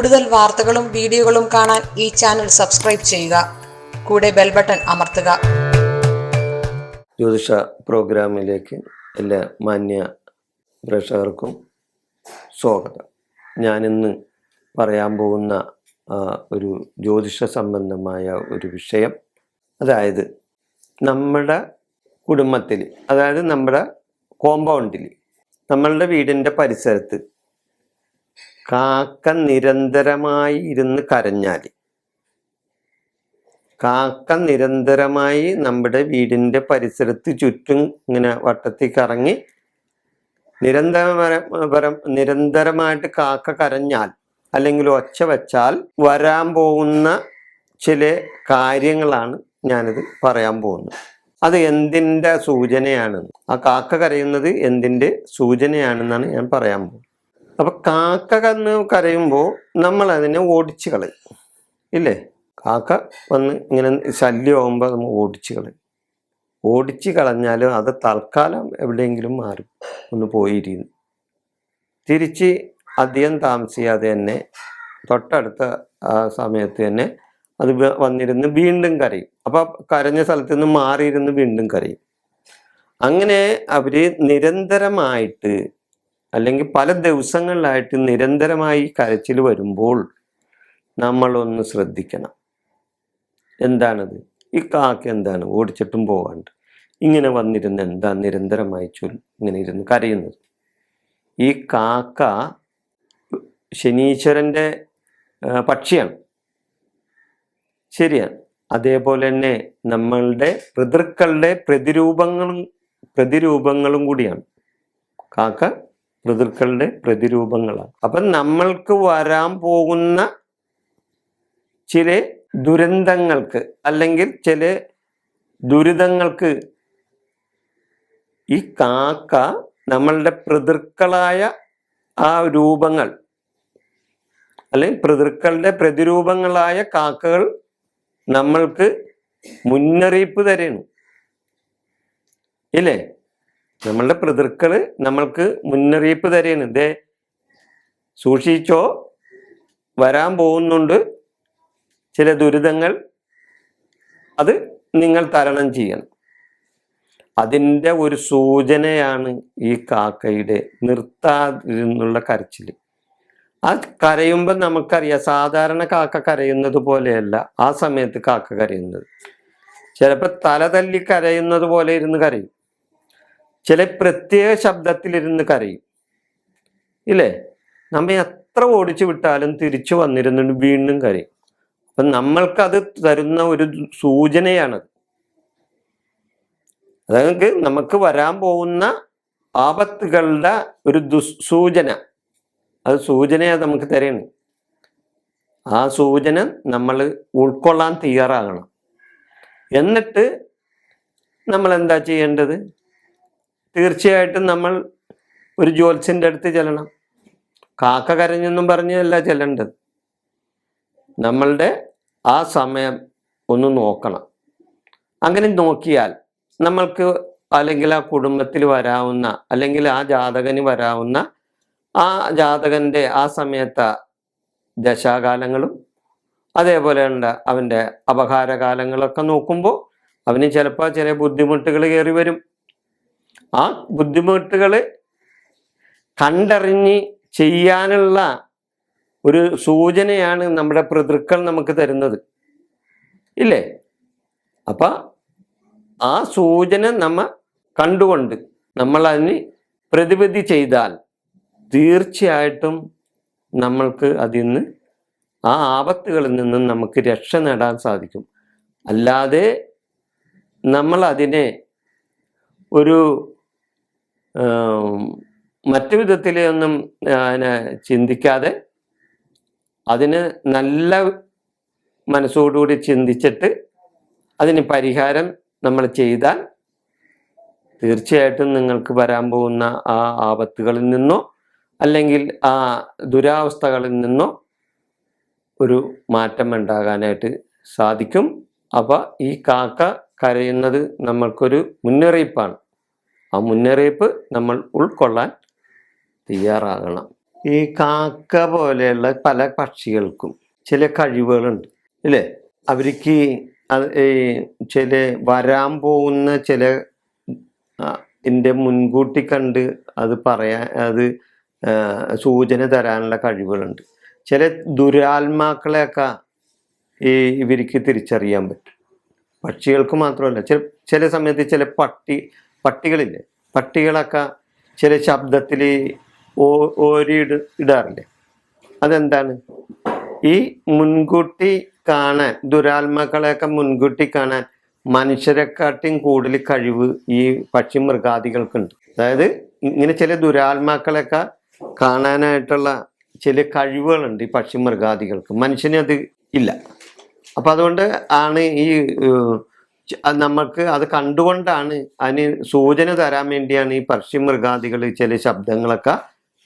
കൂടുതൽ വാർത്തകളും വീഡിയോകളും കാണാൻ ഈ ചാനൽ സബ്സ്ക്രൈബ് ചെയ്യുക. കൂടെ ബെൽ ബട്ടൺ അമർത്തുക. ജ്യോതിഷ പ്രോഗ്രാമിലേക്ക് എല്ലാ മാന്യ പ്രേക്ഷകർക്കും സ്വാഗതം. ഞാനിന്ന് പറയാൻ പോകുന്ന ഒരു ജ്യോതിഷ സംബന്ധമായ ഒരു വിഷയം. അതായത് നമ്മുടെ കുടുംബത്തിൽ അതായത് നമ്മുടെ കോമ്പൗണ്ടിൽ നമ്മളുടെ വീടിന്റെ പരിസരത്ത് കാക്ക നിരന്തരമായി ഇരുന്ന് കരഞ്ഞാൽ കാക്ക നിരന്തരമായി നമ്മുടെ വീടിന്റെ പരിസരത്ത് ചുറ്റും ഇങ്ങനെ വട്ടത്തിൽ കറങ്ങി നിരന്തരപരം നിരന്തരമായിട്ട് കാക്ക കരഞ്ഞാൽ അല്ലെങ്കിൽ ഒച്ച വച്ചാൽ വരാൻ പോകുന്ന ചില കാര്യങ്ങളാണ് ഞാനിത് പറയാൻ പോകുന്നത്. അത് എന്തിന്റെ സൂചനയാണ് ആ കാക്ക കരയുന്നത് എന്തിന്റെ സൂചനയാണെന്നാണ് ഞാൻ പറയാൻ പോകുന്നത്. അപ്പൊ കാക്ക കന്ന് കരയുമ്പോൾ നമ്മൾ അതിനെ ഓടിച്ചു കളയും. ഇല്ലേ? കാക്ക വന്ന് ഇങ്ങനെ ശല്യമാകുമ്പോൾ നമ്മൾ ഓടിച്ചു കളയും. ഓടിച്ചു കളഞ്ഞാലും അത് തൽക്കാലം എവിടെയെങ്കിലും മാറും. ഒന്ന് പോയിരുന്നു തിരിച്ച് അധികം താമസിയാതെ തന്നെ തൊട്ടടുത്ത സമയത്ത് തന്നെ അത് വന്നിരുന്ന് വീണ്ടും കരയും. അപ്പോൾ കരഞ്ഞ സ്ഥലത്ത് നിന്ന് മാറിയിരുന്ന് വീണ്ടും കരയും. അങ്ങനെ അവർ നിരന്തരമായിട്ട് അല്ലെങ്കിൽ പല ദിവസങ്ങളിലായിട്ട് നിരന്തരമായി കരച്ചിൽ വരുമ്പോൾ നമ്മളൊന്ന് ശ്രദ്ധിക്കണം. എന്താണത്? ഈ കാക്ക എന്താണ്? ഓടിച്ചിട്ടും പോകാണ്ട് ഇങ്ങനെ വന്നിരുന്ന് എന്താ നിരന്തരമായി ചൊൽ ഇങ്ങനെ ഇരുന്ന് കരയുന്നത്? ഈ കാക്ക ശനീശ്വരന്റെ പക്ഷിയാണ്. ശരിയാണ്. അതേപോലെ തന്നെ നമ്മളുടെ പിതൃക്കളുടെ പ്രതിരൂപങ്ങളും പ്രതിരൂപങ്ങളും കൂടിയാണ്. കാക്ക പിതൃക്കളുടെ പ്രതിരൂപങ്ങളാണ്. അപ്പം നമ്മൾക്ക് വരാൻ പോകുന്ന ചില ദുരന്തങ്ങൾക്ക് അല്ലെങ്കിൽ ചില ദുരിതങ്ങൾക്ക് ഈ കാക്ക നമ്മളുടെ പ്രതിർക്കളായ ആ രൂപങ്ങൾ അല്ലെങ്കിൽ പ്രതിർക്കളുടെ പ്രതിരൂപങ്ങളായ കാക്കകൾ നമ്മൾക്ക് മുന്നറിയിപ്പ് തരുന്നു ഇല്ലേ? നമ്മളുടെ പിതൃക്കൾ നമ്മൾക്ക് മുന്നറിയിപ്പ് തരുന്നു സൂക്ഷിച്ചോ? വരാൻ പോകുന്നുണ്ട്. ചില ദുരിതങ്ങൾ അത് നിങ്ങൾ തരണം ചെയ്യണം. അതിന്റെ ഒരു സൂചനയാണ് ഈ കാക്കയുടെ നിർത്താതിരുന്നുള്ള കരച്ചിൽ ആ കരയുമ്പോൾ നമുക്കറിയാം സാധാരണ കാക്ക കരയുന്നത് പോലെയല്ല ആ സമയത്ത് കാക്ക കരയുന്നത്. ചിലപ്പോൾ തല തല്ലി കരയുന്നത് പോലെ ഇരുന്ന് കരയും. ചില പ്രത്യേക ശബ്ദത്തിലിരുന്ന് കരയും. ഇല്ലേ? നമ്മെ എത്ര ഓടിച്ചു വിട്ടാലും തിരിച്ചു വന്നിരുന്നുണ്ട് വീണ്ടും കരയും. അപ്പം നമ്മൾക്കത് തരുന്ന ഒരു സൂചനയാണത്. അതായത് നമുക്ക് വരാൻ പോകുന്ന ആപത്തുകളുടെ ഒരു ദുസൂചന അത് സൂചനയാ നമുക്ക് തരണം ആ സൂചന നമ്മൾ ഉൾക്കൊള്ളാൻ തയ്യാറാകണം. എന്നിട്ട് നമ്മൾ എന്താ ചെയ്യേണ്ടത്? തീർച്ചയായിട്ടും നമ്മൾ ഒരു ജ്യോത്സ്യന്റെ അടുത്ത് ചെല്ലണം. കാക്ക കരഞ്ഞെന്നും പറഞ്ഞല്ല ചെല്ലേണ്ടത്. നമ്മളുടെ ആ സമയം ഒന്ന് നോക്കണം. അങ്ങനെ നോക്കിയാൽ നമ്മൾക്ക് അല്ലെങ്കിൽ ആ കുടുംബത്തിൽ വരാവുന്ന അല്ലെങ്കിൽ ആ ജാതകന് വരാവുന്ന ആ ജാതകന്റെ ആ സമയത്തെ ദശാകാലങ്ങളും അതേപോലെ ഉണ്ട്. അവന്റെ അപകാരകാലങ്ങളൊക്കെ നോക്കുമ്പോൾ അവന് ചിലപ്പോൾ ചില ബുദ്ധിമുട്ടുകൾ കയറി വരും. ആ ബുദ്ധിമുട്ടുകൾ കണ്ടറിഞ്ഞ് ചെയ്യാനുള്ള ഒരു സൂചനയാണ് നമ്മുടെ പിതൃക്കൾ നമുക്ക് തരുന്നത്. ഇല്ലേ? അപ്പ ആ സൂചന നമ്മ കണ്ടുകൊണ്ട് നമ്മൾ അതിന് പ്രതിവിധി ചെയ്താൽ തീർച്ചയായിട്ടും നമ്മൾക്ക് അതിൽ നിന്ന് ആ ആപത്തുകളിൽ നിന്നും നമുക്ക് രക്ഷ നേടാൻ സാധിക്കും. അല്ലാതെ നമ്മൾ അതിനെ ഒരു മറ്റു വിധത്തിലൊന്നും ഒന്നും ചിന്തിക്കാതെ അതിന് നല്ല മനസ്സോടുകൂടി ചിന്തിച്ചിട്ട് അതിന് പരിഹാരം നമ്മൾ ചെയ്താൽ തീർച്ചയായിട്ടും നിങ്ങൾക്ക് വരാൻ പോകുന്ന ആ ആപത്തുകളിൽ നിന്നോ അല്ലെങ്കിൽ ആ ദുരാവസ്ഥകളിൽ നിന്നോ ഒരു മാറ്റം ഉണ്ടാകാനായിട്ട് സാധിക്കും. അപ്പോൾ ഈ കാക്ക കരയുന്നത് നമ്മൾക്കൊരു മുന്നറിയിപ്പാണ്. ആ മുന്നറിയിപ്പ് നമ്മൾ ഉൾക്കൊള്ളാൻ തയ്യാറാകണം. ഈ കാക്ക പോലെയുള്ള പല പക്ഷികൾക്കും ചില കഴിവുകളുണ്ട് ഇല്ലേ? അവർക്ക് ഈ ചില വരാൻ പോകുന്ന ചില എന്റെ മുൻകൂട്ടി കണ്ട് അത് പറയാൻ അത് സൂചന തരാനുള്ള കഴിവുകളുണ്ട്. ചില ദുരാത്മാക്കളെയൊക്കെ ഈ ഇവർക്ക് തിരിച്ചറിയാൻ പറ്റും. പക്ഷികൾക്ക് മാത്രമല്ല ചില ചില സമയത്ത് ചില പട്ടി പട്ടികളില്ലേ? പട്ടികളൊക്കെ ചില ശബ്ദത്തിൽ ഓരി ഇട ഇടാറില്ലേ? അതെന്താണ്? ഈ മുൻകൂട്ടി കാണാൻ ദുരാത്മാക്കളെയൊക്കെ മുൻകൂട്ടി കാണാൻ മനുഷ്യരെക്കാട്ടിയും കൂടുതൽ കഴിവ് ഈ പക്ഷി മൃഗാദികൾക്കുണ്ട്. അതായത് ഇങ്ങനെ ചില ദുരാത്മാക്കളെയൊക്കെ കാണാനായിട്ടുള്ള ചില കഴിവുകളുണ്ട് ഈ പക്ഷി മൃഗാദികൾക്ക്. മനുഷ്യന് അത് ഇല്ല. അപ്പൊ അതുകൊണ്ട് ആണ് ഈ നമുക്ക് അത് കണ്ടുകൊണ്ടാണ് അതിന് സൂചന തരാൻ വേണ്ടിയാണ് ഈ പക്ഷി മൃഗാദികൾ ചില ശബ്ദങ്ങളൊക്കെ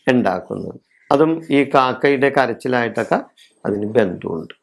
ഉണ്ടാക്കുന്നത്. അതും ഈ കാക്കയുടെ കരച്ചിലായിട്ടൊക്കെ അതിന് ബന്ധമുണ്ട്